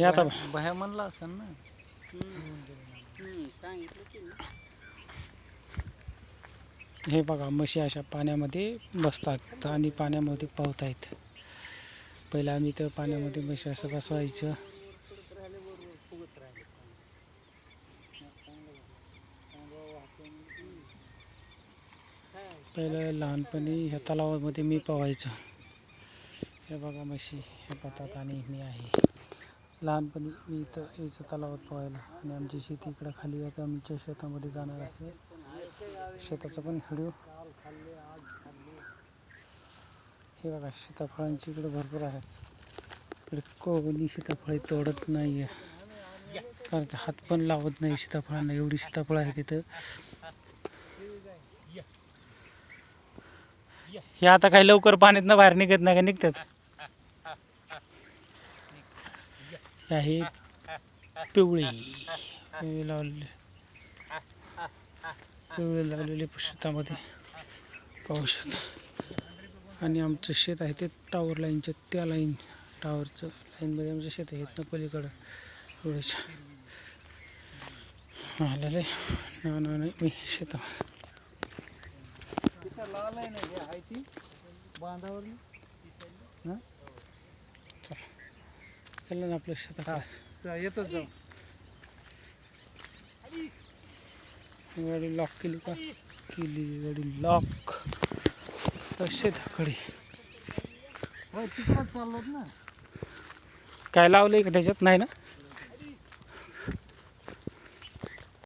हे आता बाहेर म्हणला असेल ना. हे बघा म्हशी अशा पाण्यामध्ये बसतात आणि पाण्यामध्ये पोहतायत. पहिला आम्ही तर पाण्यामध्ये म्हशी असं बसवायचं. पहिलं लहानपणी ह्या तलावामध्ये मी पोहायचो. हे बघा म्हशी हे पतात आणि मी आहे. लहानपणी मी इथं यायचो तलावात पोहायला. आणि आमची शेती इकडं खाली आता आमच्या शेतामध्ये जाणार आहे. शेताचा पण व्हिडिओ हे बघा सीताफळांची इकडे भरपूर आहेत. इकडे कोणी सीताफळे तोडत नाही आहे कारण की हात पण लावत नाही सीताफळांना. एवढी सीताफळ आहे तिथं. हे आता काही लवकर पाण्यातनं बाहेर निघत नाही का? निघतात. आहे पिवळी. लावलेले लावलेली. पिवळे लावलेले शेतामध्ये पाहू शकता. आणि आमचं शेत आहे ते टावर लाईनच्या त्या लाईन टावरचं लाईनमध्ये आमचं शेत आहे. इथनं पलीकडं एवढ्याच्या आलेले ना ना नाही मी शेता लाल आहे ना बांधावर चला ना आपल्या शेतात. येतच जाऊ. गाडी लॉक केली का? केली गाडी लॉक शेताकडे. हो तिकडंच चाललो ना. काय लावलंय का त्याच्यात? नाही ना?